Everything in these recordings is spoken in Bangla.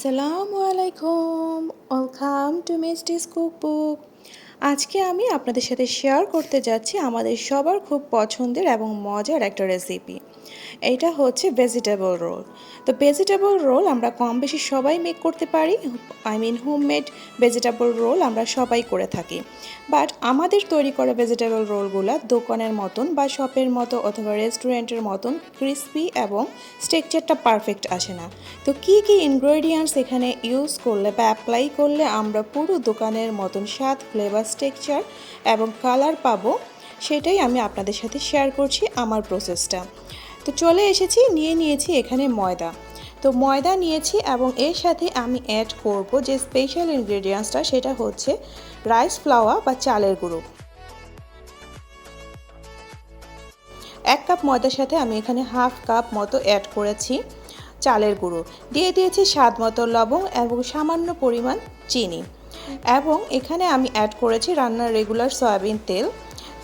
আসসালামু আলাইকুম। ওয়েলকাম টু মিস্টিস কুকবুক আজকে আমি আপনাদের সাথে শেয়ার করতে যাচ্ছি আমাদের সবার খুব পছন্দের এবং মজার একটা রেসিপি এটা হচ্ছে ভেজিটেবল রোল তো ভেজিটেবল রোল আমরা কম বেশি সবাই মেক করতে পারি I mean homemade vegetable roll আমরা সবাই করে থাকি। বাট আমাদের তৈরি করা ভেজিটেবল রোলগুলো দোকানের মতন বা শপের মতো অথবা রেস্টুরেন্টের মতন ক্রিসপি এবং স্ট্রেকচারটা পারফেক্ট আসে না। তো কী কী ইনগ্রেডিয়েন্টস এখানে ইউজ করলে বা অ্যাপ্লাই করলে আমরা পুরো দোকানের মতন স্বাদ ফ্লেভার স্ট্রেকচার এবং কালার পাবো, সেটাই আমি আপনাদের সাথে শেয়ার করছি আমার প্রসেসটা তো চলে এসেছি, নিয়ে নিয়েছি এখানে ময়দা। তো ময়দা নিয়েছি এবং এর সাথে আমি অ্যাড করব যে স্পেশাল ইনগ্রেডিয়েন্টসটা সেটা হচ্ছে রাইস ফ্লাওয়ার বা চালের গুঁড়ো। এক কাপ ময়দার সাথে আমি এখানে হাফ কাপ মতো অ্যাড করেছি চালের গুঁড়ো। দিয়ে দিয়েছি স্বাদ মতো লবণ এবং সামান্য পরিমাণ চিনি। এবং এখানে আমি অ্যাড করেছি রান্নার রেগুলার সয়াবিন তেল।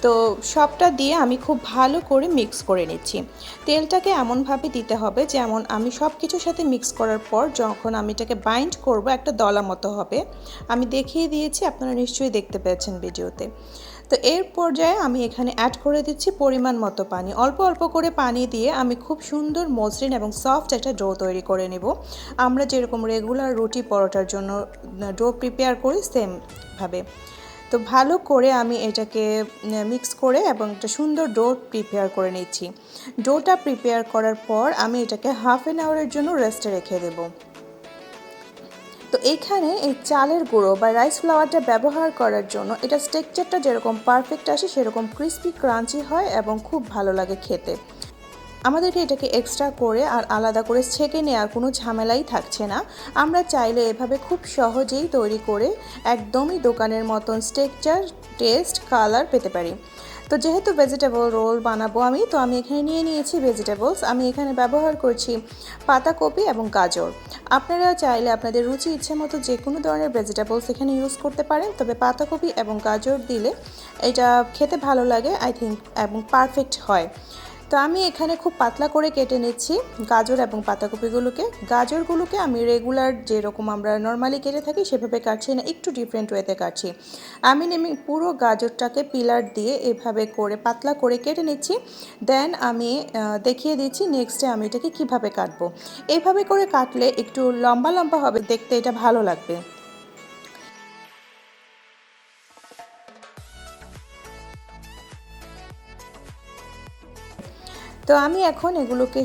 তো সবটা দিয়ে আমি খুব ভালো করে মিক্স করে নিচ্ছি। তেলটাকে এমনভাবে দিতে হবে যেমন আমি সব কিছুর সাথে মিক্স করার পর যখন আমি এটাকে বাইন্ড করব একটা দলা মতো হবে। আমি দেখিয়ে দিয়েছি, আপনারা নিশ্চয়ই দেখতে পেয়েছেন ভিডিওতে। তো এর পর্যায়ে আমি এখানে অ্যাড করে দিচ্ছি পরিমাণ মতো পানি। অল্প অল্প করে পানি দিয়ে আমি খুব সুন্দর মসৃণ এবং সফট একটা ডো তৈরি করে নেব। আমরা যেরকম রেগুলার রুটি পরোটার জন্য ডো প্রিপেয়ার করি সেমভাবে তো ভালো করে আমি এটাকে মিক্স করে এবং একটা সুন্দর ডো প্রিপেয়ার করে নিচ্ছি। ডোটা প্রিপেয়ার করার পর আমি এটাকে হাফ অ্যান আওয়ারের জন্য রেস্টে রেখে দেবো। তো এখানে এই চালের গুঁড়ো বা রাইস ফ্লাওয়ারটা ব্যবহার করার জন্য এটা স্ট্রেকচারটা যেরকম পারফেক্ট আসে, সেরকম ক্রিস্পি ক্রাঞ্চি হয় এবং খুব ভালো লাগে খেতে। আমাদেরকে এটাকে এক্সট্রা করে আর আলাদা করে ছেঁকে নেওয়ার কোনো ঝামেলাই থাকছে না। আমরা চাইলে এভাবে খুব সহজেই তৈরি করে একদমই দোকানের মতন স্ট্রেকচার টেস্ট, কালার পেতে পারি। তো যেহেতু ভেজিটেবল রোল বানাবো আমি, তো আমি এখানে নিয়ে নিয়েছি ভেজিটেবলস আমি এখানে ব্যবহার করছি পাতাকপি এবং গাজর। আপনারা চাইলে আপনাদের রুচি ইচ্ছে মতো যে কোনো ধরনের ভেজিটেবলস এখানে ইউজ করতে পারেন। তবে পাতাকপি এবং গাজর দিলে এটা খেতে ভালো লাগে আই থিঙ্ক এবং পারফেক্ট হয়। তো আমি এখানে খুব পাতলা করে কেটে নিচ্ছি গাজর এবং পাতাকপিগুলোকে। গাজরগুলোকে আমি রেগুলার যেরকম আমরা নর্মালি কেটে থাকি সেভাবে কাটছি না, একটু ডিফারেন্ট ওয়েতে কাটছি। আমি নেমে পুরো গাজরটাকে পিলার দিয়ে এভাবে করে পাতলা করে কেটে নিচ্ছি। দেন আমি দেখিয়ে দিচ্ছি নেক্সটে আমি এটাকে কীভাবে কাটবো। এভাবে করে কাটলে একটু লম্বা লম্বা হবে, দেখতে এটা ভালো লাগবে। তো আমি এখন এগুলোকে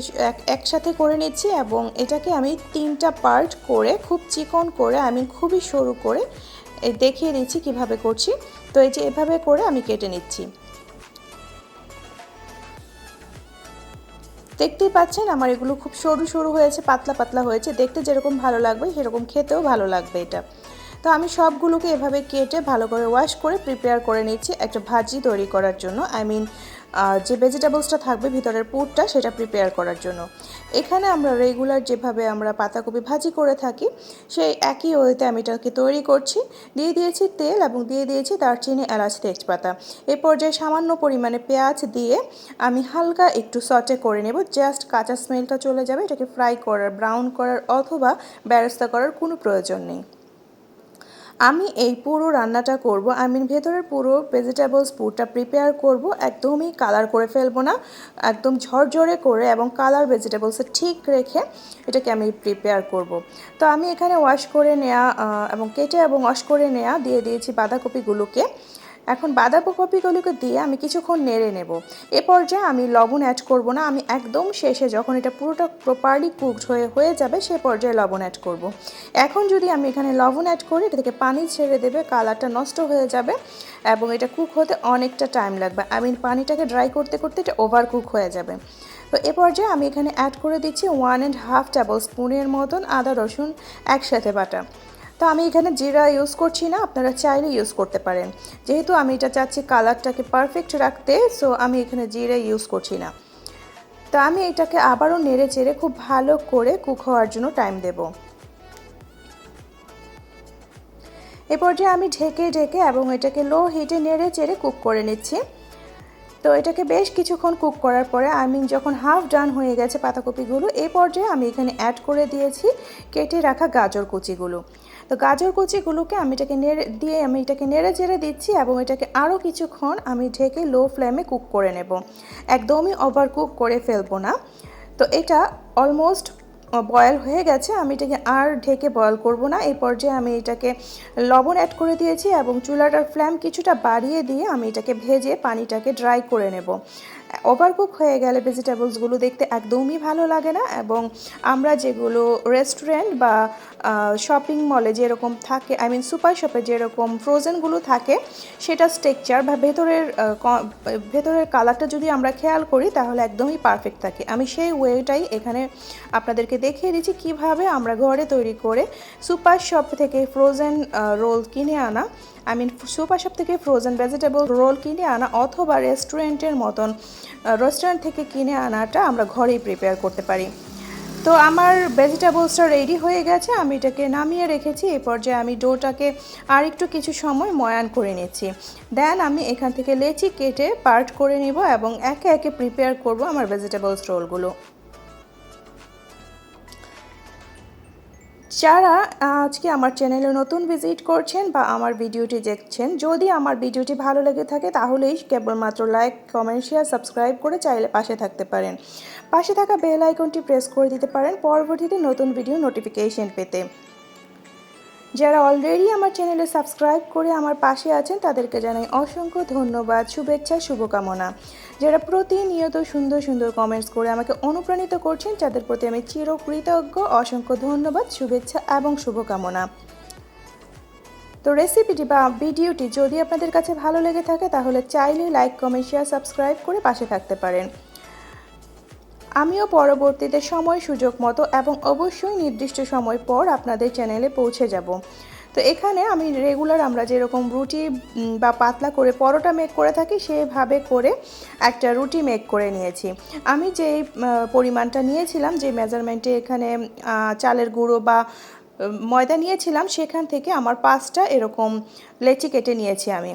একসাথে করে নিচ্ছি এবং এটাকে আমি তিনটা পার্ট করে খুব চিকন করে আমি খুবই সরু করে দেখিয়ে দিচ্ছি কীভাবে করছি। তো এই যে এভাবে করে আমি কেটে নিচ্ছি। দেখতেই পাচ্ছেন আমার এগুলো খুব সরু সরু হয়েছে, পাতলা পাতলা হয়েছে। দেখতে যেরকম ভালো লাগবে, সেরকম খেতেও ভালো লাগবে এটা। তো আমি সবগুলোকে এভাবে কেটে ভালো করে ওয়াশ করে প্রিপেয়ার করে নিচ্ছি একটা ভাজি তৈরি করার জন্য। আই মিন যে ভেজিটেবলসটা থাকবে ভিতরের পুরটা সেটা প্রিপেয়ার করার জন্য। এখানে আমরা রেগুলার যেভাবে আমরা পাতাকপি ভাজি করে থাকি, সেই একই ওয়েতে আমি এটাকে তৈরি করছি। দিয়ে দিয়েছি তেল এবং দিয়ে দিয়েছি দারচিনি, এলাচ, তেজপাতা। এই পর্যায়ে সামান্য পরিমাণে পেঁয়াজ দিয়ে আমি হালকা একটু সটে করে নেব। জাস্ট কাঁচা স্মেলটা চলে যাবে, এটাকে ফ্রাই করার ব্রাউন করার অথবা ব্যারেস্তা করার কোনো প্রয়োজন নেই। আমি এই পুরো রান্নাটা করব আমি ভেতরের পুরো ভেজিটেবলস পুরটা প্রিপেয়ার করব, একদমই কালার করে ফেলব না, একদম ঝরঝরে করে এবং কালার ভেজিটেবলসে ঠিক রেখে এটাকে আমি প্রিপেয়ার করব। তো আমি এখানে ওয়াশ করে নেয়া এবং কেটে এবং ওয়াশ করে নেয়া দিয়ে দিয়েছি বাঁধাকপিগুলোকে। এখন বাঁধাকপিগুলোকে দিয়ে আমি কিছুক্ষণ নেড়ে নেব। এ পর্যায়ে আমি লবণ অ্যাড করব না, আমি একদম শেষে যখন এটা পুরোটা প্রপারলি কুকড হয়ে হয়ে যাবে সে পর্যায়ে লবণ অ্যাড করব। এখন যদি আমি এখানে লবণ অ্যাড করি এটা থেকে পানি ছেড়ে দেবে, কালারটা নষ্ট হয়ে যাবে এবং এটা কুক হতে অনেকটা টাইম লাগবে। আমি পানিটাকে ড্রাই করতে করতে এটা ওভার কুক হয়ে যাবে। তো এ পর্যায়ে আমি এখানে অ্যাড করে দিচ্ছি ওয়ান অ্যান্ড হাফ টেবল স্পুনের মতন আদা, রসুন একসাথে বাটা। তো আমি এখানে জিরা ইউজ করছি না, আপনারা চাইলে ইউজ করতে পারেন। যেহেতু আমি এটা চাচ্ছি কালারটাকে পারফেক্ট রাখতে সো আমি এখানে জিরা ইউজ করছি না। তো আমি এটাকে আবারও নেড়ে চেড়ে খুব ভালো করে কুক হওয়ার জন্য টাইম দেব। এ পর্যায়ে আমি ঢেকে ঢেকে এবং এটাকে লো হিটে নেড়ে চেড়ে কুক করে নিচ্ছি। তো এটাকে বেশ কিছুক্ষণ কুক করার পরে আমি যখন হাফ ডান হয়ে গেছে পাতাকপিগুলো, এই পর্যায়ে আমি এখানে অ্যাড করে দিয়েছি কেটে রাখা গাজর কুচিগুলো। তো গাজর কুচিগুলোকে আমি এটাকে নেড়ে, দিয়ে আমি এটাকে নেড়ে চেড়ে দিচ্ছি এবং এটাকে আরও কিছুক্ষণ আমি ঢেকে লো ফ্লেমে কুক করে নেব। একদমই ওভার কুক করে ফেলব না। তো এটা অলমোস্ট বয়েল হয়ে গেছে, আমি এটাকে আর ঢেকে বয়েল করব না। এই পর্যায়ে আমি এটাকে লবণ অ্যাড করে দিয়েছি এবং চুলাটার ফ্ল্যাম কিছুটা বাড়িয়ে দিয়ে আমি এটাকে ভেজে পানিটাকে ড্রাই করে নেব। ওভারকুক হয়ে গেলে ভেজিটেবলসগুলো দেখতে একদমই ভালো লাগে না এবং আমরা যেগুলো রেস্টুরেন্ট বা শপিং মলে যেরকম থাকে আই মিন সুপার শপে যেরকম ফ্রোজেনগুলো থাকে, সেটা স্টেকচার বা ভেতরের ভেতরের কালারটা যদি আমরা খেয়াল করি তাহলে একদমই পারফেক্ট থাকে। আমি সেই ওয়েটাই এখানে আপনাদেরকে দেখিয়ে দিচ্ছি কীভাবে আমরা ঘরে তৈরি করে সুপার শপ থেকে ফ্রোজেন রোল কিনে আনা। আই মিন সুপার শপ থেকে ফ্রোজেন ভেজিটেবল রোল কিনে আনা অথবা রেস্টুরেন্টের মতন রেস্টুরেন্ট থেকে কিনে আনাটা আমরা ঘরেই প্রিপেয়ার করতে পারি। তো আমার ভেজিটেবলসটা রেডি হয়ে গেছে, আমি এটাকে নামিয়ে রেখেছি এই পর্যায়ে আমি ডোটাকে আর একটু কিছু সময় ময়ান করে নিচ্ছি। দেন আমি এখান থেকে লেচি কেটে পার্ট করে নিব এবং একে একে প্রিপেয়ার করব আমার ভেজিটেবলস রোলগুলো যারা আজকে আমার চ্যানেলে নতুন ভিজিট করছেন বা আমার ভিডিওটি দেখছেন, যদি আমার ভিডিওটি ভালো লেগে থাকে, তাহলেই কেবলমাত্র লাইক কমেন্ট শেয়ার সাবস্ক্রাইব করে চাইলে পাশে থাকতে পারেন। পাশে থাকা বেল আইকনটি প্রেস করে দিতে পারেন, পরবর্তীতে নতুন ভিডিও নোটিফিকেশন পেতে। যারা অলরেডি আমার চ্যানেলে সাবস্ক্রাইব করে আমার পাশে আছেন, তাদেরকে জানাই অসংখ্য ধন্যবাদ, শুভেচ্ছা, শুভকামনা। যারা প্রতিনিয়ত সুন্দর সুন্দর কমেন্টস করে আমাকে অনুপ্রাণিত করছেন যাদের প্রতি আমি চিরকৃতজ্ঞ, অসংখ্য ধন্যবাদ, শুভেচ্ছা এবং শুভকামনা। তো রেসিপিটি বা ভিডিওটি যদি আপনাদের কাছে ভালো লেগে থাকে, তাহলে চাইলে লাইক কমেন্ট শেয়ার সাবস্ক্রাইব করে পাশে থাকতে পারেন। আমিও পরবর্তীতে সময়, সুযোগ মতো এবং অবশ্যই নির্দিষ্ট সময় পর আপনাদের চ্যানেলে পৌঁছে যাব। তো এখানে আমি রেগুলার আমরা যেরকম রুটি বা পাতলা করে পরোটা মেক করে থাকি, সেভাবে করে একটা রুটি মেক করে নিয়েছি। আমি যেই পরিমাণটা নিয়েছিলাম, যে মেজারমেন্টে এখানে চালের গুঁড়ো বা ময়দা নিয়েছিলাম, সেখান থেকে আমার পাঁচটা এরকম লেচি কেটে নিয়েছি আমি।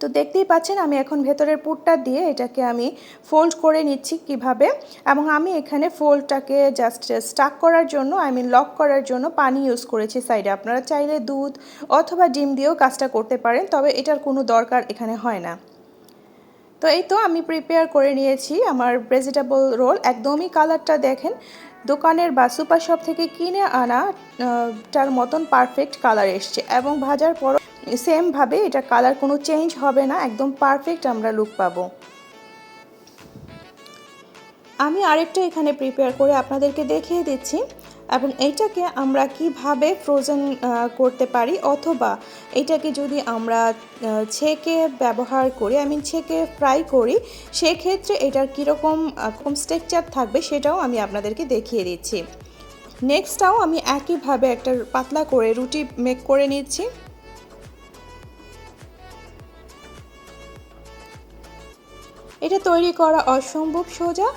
তো দেখতেই পাচ্ছেন, আমি এখন ভেতরের পুরটা দিয়ে এটাকে আমি ফোল্ড করে নিচ্ছি কীভাবে এবং আমি এখানে ফোল্ডটাকে জাস্ট স্টাক করার জন্য আই মিন লক করার জন্য পানি ইউজ করেছি সাইডে আপনারা চাইলে দুধ অথবা ডিম দিয়েও কাজটা করতে পারেন, তবে এটার কোনো দরকার এখানে হয় না। তো এই তো আমি প্রিপেয়ার করে নিয়েছি আমার ভেজিটেবল রোল একদমই কালারটা দেখেন, দোকানের বা সুপার শপ থেকে কিনে আনা টার মতন পারফেক্ট কালার এসছে এবং ভাজার পর সেমভাবে এটা কালার কোনো চেঞ্জ হবে না, একদম পারফেক্ট আমরা লুক পাবো। আমি আরেকটা এখানে প্রিপেয়ার করে আপনাদেরকে দেখিয়ে দিচ্ছি, এবং এইটাকে আমরা কীভাবে ফ্রোজেন করতে পারি অথবা এটাকে যদি আমরা ছেঁকে ব্যবহার করি আই মিন ছেঁকে ফ্রাই করি, সেক্ষেত্রে এটার কীরকম কম স্ট্রাকচার থাকবে সেটাও আমি আপনাদেরকে দেখিয়ে দিচ্ছি। নেক্সটটাও আমি একইভাবে একটা পাতলা করে রুটি মেক করে নিচ্ছি। এটা তৈরি করা অসম্ভব সোজা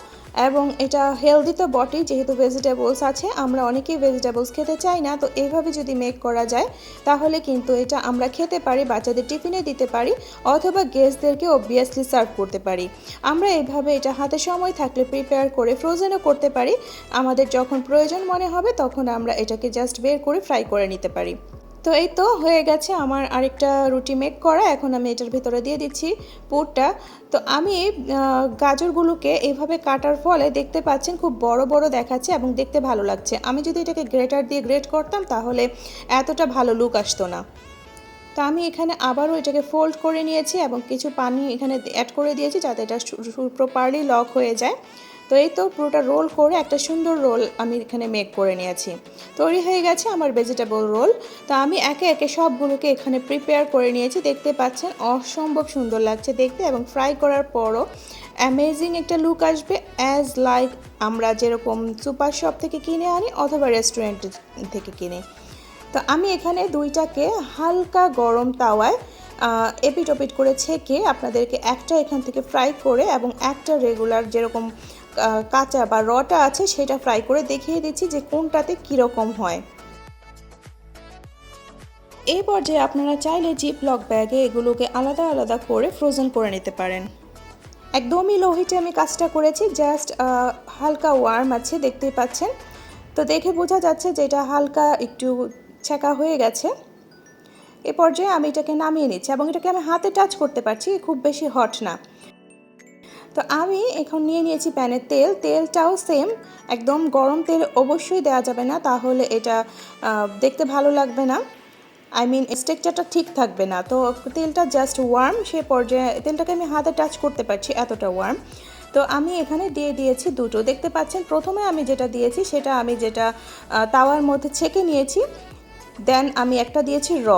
এবং এটা হেলদি তো বটেই, যেহেতু ভেজিটেবলস আছে, আমরা অনেকেই ভেজিটেবলস খেতে চাই না, তো এইভাবে যদি মেক করা যায়, তাহলে কিন্তু এটা আমরা খেতে পারি, বাচ্চাদের টিফিনে দিতে পারি, অথবা গেস্টদেরকে অবভিয়াসলি সার্ভ করতে পারি। আমরা এইভাবে এটা হাতে সময় থাকলে প্রিপেয়ার করে ফ্রোজেনও করতে পারি, আমাদের যখন প্রয়োজন মনে হবে, তখন আমরা এটাকে জাস্ট বের করে ফ্রাই করে নিতে পারি। তো এই তো হয়ে গেছে আমার আরেকটা রুটি মেক করা। এখন আমি এটার ভিতরে দিয়ে দিচ্ছি পুরটা। তো আমি গাজরগুলোকে এইভাবে কাটার ফলে দেখতে পাচ্ছেন খুব বড় বড় দেখাচ্ছে এবং দেখতে ভালো লাগছে। আমি যদি এটাকে গ্রেটার দিয়ে গ্রেট করতাম তাহলে এতটা ভালো লুক আসতো না। তো আমি এখানে আবারও এটাকে ফোল্ড করে নিয়েছি এবং কিছু পানি এখানে অ্যাড করে দিয়েছি যাতে এটা প্রপারলি লক হয়ে যায়। তো এই তো পুরোটা রোল করে একটা সুন্দর রোল আমি এখানে মেক করে নিয়েছি। তৈরি হয়ে গেছে আমার ভেজিটেবল রোল তো আমি একে একে সবগুলোকে এখানে প্রিপেয়ার করে নিয়েছি। দেখতে পাচ্ছেন, অসম্ভব সুন্দর লাগছে দেখতে এবং ফ্রাই করার পরও অ্যামেজিং একটা লুক আসবে অ্যাজ লাইক আমরা যেরকম সুপার শপ থেকে কিনে আনি অথবা রেস্টুরেন্ট থেকে কিনে। তো আমি এখানে দুইটাকে হালকা গরম তাওয়ায় এপিট ওপিট করে ছেঁকে আপনাদেরকে একটা এখান থেকে ফ্রাই করে এবং একটা রেগুলার যেরকম কাঁচা বা রটা আছে, সেটা ফ্রাই করে দেখিয়ে দিচ্ছি যে কোনটাতে কীরকম হয়। এই পর্যায়ে আপনারা চাইলে জিপ লক ব্যাগে এগুলোকে আলাদা আলাদা করে ফ্রোজেন করে নিতে পারেন। একদমই লো হিটে আমি কাজটা করেছি জাস্ট হালকা ওয়ার্ম আছে, দেখতেই পাচ্ছেন। তো দেখে বোঝা যাচ্ছে যে এটা হালকা একটু ছেঁকা হয়ে গেছে। এ পর্যায়ে আমি এটাকে নামিয়ে নিচ্ছি, এবং এটাকে আমি হাতে টাচ করতে পারছি, খুব বেশি হট না। তো আমি এখন নিয়ে নিয়েছি প্যানের তেল। তেলটাও সেম একদম গরম তেল অবশ্যই দেওয়া যাবে না, তাহলে এটা দেখতে ভালো লাগবে না। আই মিন স্টেকচারটা ঠিক থাকবে না। তো তেলটা জাস্ট ওয়ার্ম সে পর্যায়ে, তেলটাকে আমি হাতে টাচ করতে পারছি এতটা ওয়ার্ম তো আমি এখানে দিয়ে দিয়েছি দুটো। দেখতে পাচ্ছেন, প্রথমে আমি যেটা দিয়েছি, সেটা আমি যেটা তাওয়ার মধ্যে ছেঁকে নিয়েছি। দেন আমি একটা দিয়েছি র।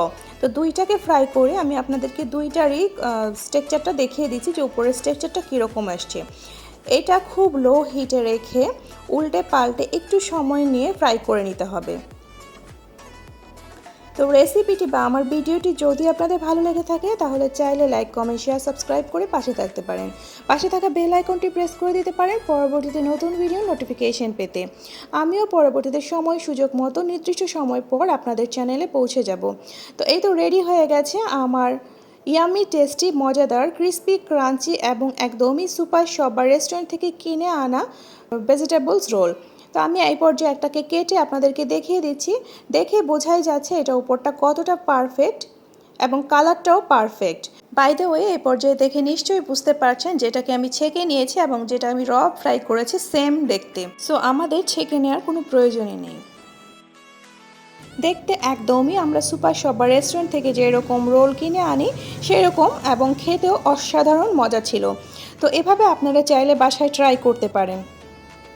তো দুইটাকে ফ্রাই করে আমি আপনাদেরকে দুইটারই স্ট্রেকচারটা দেখিয়ে দিচ্ছি যে উপরের স্ট্রেকচারটা কীরকম আসছে। এটা খুব লো হিটে রেখে উল্টে পাল্টে একটু সময় নিয়ে ফ্রাই করে নিতে হবে। তো রেসিপিটি বা আমার ভিডিওটি যদি আপনাদের ভালো লেগে থাকে, তাহলে চাইলে লাইক কমেন্ট শেয়ার সাবস্ক্রাইব করে পাশে থাকতে পারেন। পাশে থাকা বেল আইকনটি প্রেস করে দিতে পারেন পরবর্তীতে নতুন ভিডিও নোটিফিকেশন পেতে। আমিও পরবর্তীতে সময়, সুযোগ মতো নির্দিষ্ট সময় পর আপনাদের চ্যানেলে পৌঁছে যাব। তো এই তো রেডি হয়ে গেছে আমার ইয়ামি টেস্টি মজাদার ক্রিস্পি ক্রাঞ্চি এবং একদমই সুপার সবার রেস্টুরেন্ট থেকে কিনে আনা ভেজিটেবলস রোল তো আমি এই পর্যায়ে একটাকে কেটে আপনাদেরকে দেখিয়ে দিচ্ছি। দেখে বোঝাই যাচ্ছে এটা উপরটা কতটা পারফেক্ট এবং কালারটাও পারফেক্ট বাই দ্য ওয়ে এই পর্যায়ে দেখে নিশ্চয়ই বুঝতে পারছেন যেটাকে আমি ছেঁকে নিয়েছি এবং যেটা আমি র ফ্রাই করেছি সেম দেখতে। সো আমাদের ছেঁকে নেওয়ার কোনো প্রয়োজনই নেই। দেখতে একদমই আমরা সুপার সবার রেস্টুরেন্ট থেকে যেরকম রোল কিনে আনি, সেরকম এবং খেতেও অসাধারণ মজা ছিল। তো এভাবে আপনারা চাইলে বাসায় ট্রাই করতে পারেন।